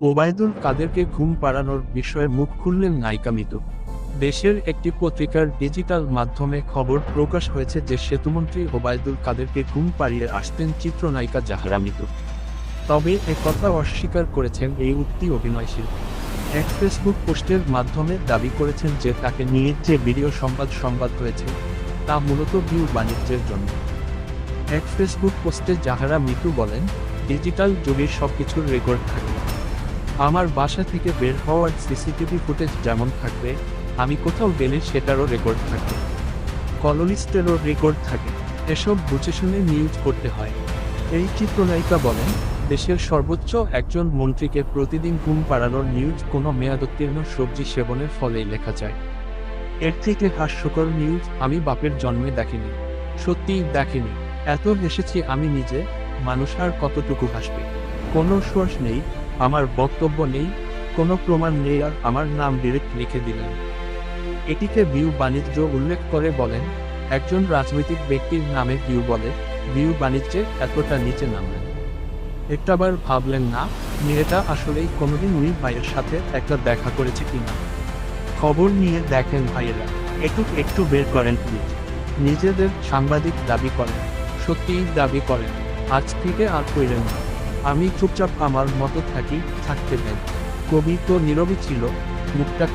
ওবায়দুল কাদেরকে ঘুম পাড়ানোর বিষয়ে মুখ খুললেন নায়িকা মিতু। দেশের একটি পত্রিকার ডিজিটাল মাধ্যমে খবর প্রকাশ হয়েছে যে সেতুমন্ত্রী ওবায়দুল কাদেরকে ঘুম পাড়িয়ে আসতেন চিত্রনায়িকা জাহারা মিতু। তবে কথা অস্বীকার করেছেন এই উক্তি অভিনয় শিল্পী। এক ফেসবুক পোস্টের মাধ্যমে দাবি করেছেন যে তাকে নিয়ে যে ভিডিও সংবাদ সংবাদ হয়েছে, তা মূলত ভিউ বাণিজ্যের জন্য। এক ফেসবুক পোস্টে জাহারা মিতু বলেন, ডিজিটাল যুগে সবকিছুর রেকর্ড থাকে। আমার বাসা থেকে বের হওয়ার সিসিটিভি ফুটেজ যেমন থাকবে, আমি কোথাও গেলে সেটারও রেকর্ড থাকবে। কলোনিস্টেরও রেকর্ড থাকে। এসব বুঝে শুনে নিউজ করতে হয়। এই চিত্রনায়িকা বলেন, দেশের সর্বোচ্চ একজন মন্ত্রীকে প্রতিদিন ঘুম পাড়ানোর নিউজ কোনো মেয়াদোত্তীর্ণ সবজি সেবনের ফলেই লেখা যায়। এর থেকে হাস্যকর নিউজ আমি বাপের জন্মে দেখিনি। সত্যিই দেখিনি। এত হেসেছি আমি নিজে, মানুষ আর কতটুকু হাসবে? কোনো সোর্স নেই। আমার বক্তব্য নেই, কোনো প্রমাণ নেই আর আমার নাম ডিরেক্ট লিখে দিলেন। এটিকে ভিউ বাণিজ্য উল্লেখ করে বলেন, একজন রাজনৈতিক ব্যক্তির নামে ভিউ বলে ভিউ বাণিজ্যে এতটা নিচে নামলেন। একটাবার ভাবলেন না, মেয়েটা আসলেই কোনোদিন উনি ভাইয়ের সাথে একটা দেখা করেছে কিনা? খবর নিয়ে দেখেন ভাইয়েরা, একটু একটু বের করেন প্লিজ নিজেদের সাংবাদিক দাবি করেন, সত্যিই দাবি করেন, আজ থেকে আর কইলেন না। আমি চুপচাপ আমার মতো থাকি থাকতে দেন। কবি তো নীরবই ছিল মুখটা